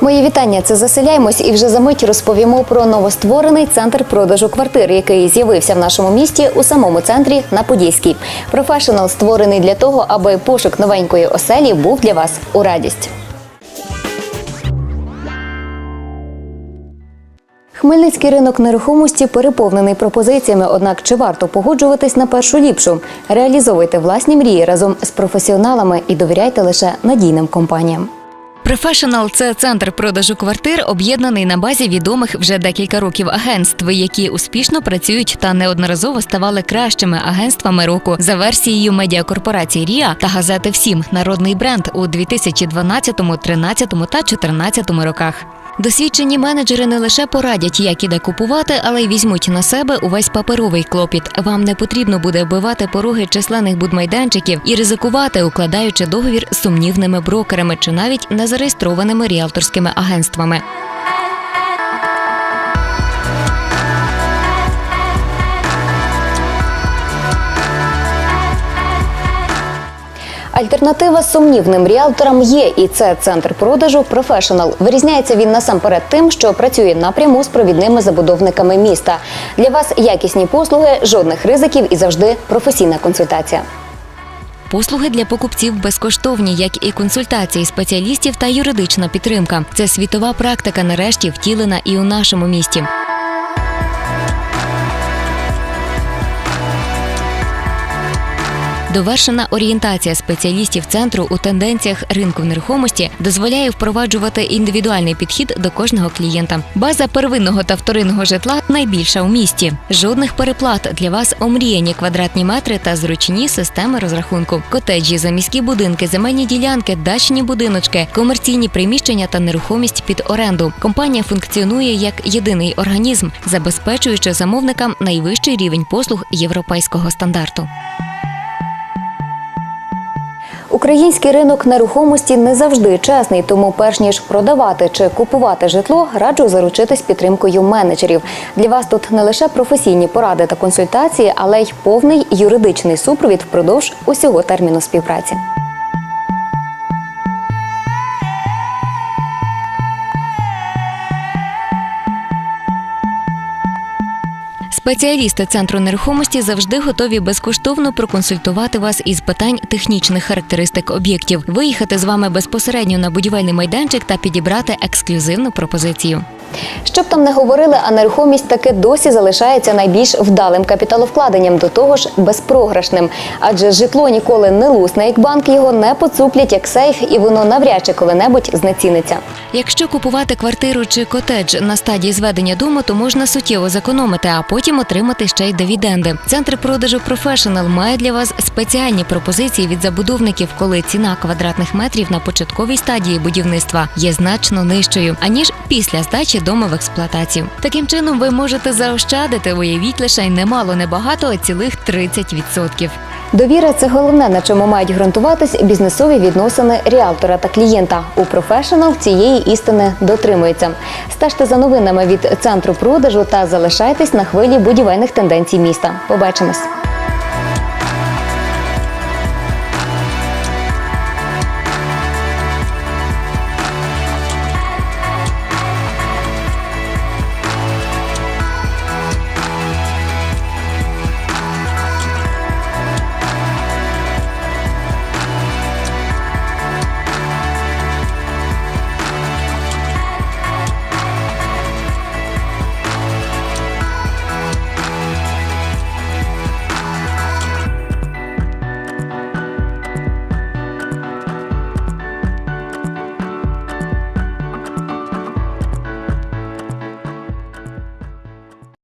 Мої вітання. Це заселяємось і вже за мить розповімо про новостворений центр продажу квартир, який з'явився в нашому місті у самому центрі на Подільській. Професіонал створений для того, аби пошук новенької оселі був для вас у радість. Хмельницький ринок нерухомості переповнений пропозиціями, однак чи варто погоджуватись на першу ліпшу? Реалізовуйте власні мрії разом з професіоналами і довіряйте лише надійним компаніям. Professional – це центр продажу квартир, об'єднаний на базі відомих вже декілька років агентств, які успішно працюють та неодноразово ставали кращими агентствами року за версією медіакорпорації Ріа та газети Всім народний бренд у 2012, 2013 та 2014 роках. Досвідчені менеджери не лише порадять, як і де купувати, але й візьмуть на себе увесь паперовий клопіт. Вам не потрібно буде вбивати пороги численних будмайданчиків і ризикувати, укладаючи договір з сумнівними брокерами чи навіть незареєстрованими ріалторськими агентствами. Альтернатива сумнівним ріалторам є, і це центр продажу Professional. Вирізняється він насамперед тим, що працює напряму з провідними забудовниками міста. Для вас якісні послуги, жодних ризиків і завжди професійна консультація. Послуги для покупців безкоштовні, як і консультації спеціалістів та юридична підтримка. Це світова практика, нарешті втілена і у нашому місті. Довершена орієнтація спеціалістів центру у тенденціях ринку нерухомості дозволяє впроваджувати індивідуальний підхід до кожного клієнта. База первинного та вторинного житла найбільша у місті. Жодних переплат для вас омріяні квадратні метри та зручні системи розрахунку. Котеджі, заміські будинки, земельні ділянки, дачні будиночки, комерційні приміщення та нерухомість під оренду. Компанія функціонує як єдиний організм, забезпечуючи замовникам найвищий рівень послуг європейського стандарту. Український ринок нерухомості не завжди чесний, тому перш ніж продавати чи купувати житло, раджу заручитись підтримкою менеджерів. Для вас тут не лише професійні поради та консультації, але й повний юридичний супровід впродовж усього терміну співпраці. Спеціалісти центру нерухомості завжди готові безкоштовно проконсультувати вас із питань технічних характеристик об'єктів, виїхати з вами безпосередньо на будівельний майданчик та підібрати ексклюзивну пропозицію. Щоб там не говорили, а нерухомість таки досі залишається найбільш вдалим капіталовкладенням, до того ж безпрограшним. Адже житло ніколи не лусне, як банк його не поцуплять як сейф, і воно навряд чи коли-небудь знеціниться. Якщо купувати квартиру чи котедж на стадії зведення дому, то можна суттєво зекономити, а потім отримати ще й дивіденди. Центр продажу Professional має для вас спеціальні пропозиції від забудовників, коли ціна квадратних метрів на початковій стадії будівництва є значно нижчою, аніж після здачі дому в експлуатацію. Таким чином, ви можете заощадити, уявіть лише й немало небагато, а цілих 30%. Довіра це головне, на чому мають ґрунтуватись бізнесові відносини ріалтора та клієнта. У професіонал цієї істини дотримується. Стежте за новинами від центру продажу та залишайтесь на хвилі будівельних тенденцій міста. Побачимось.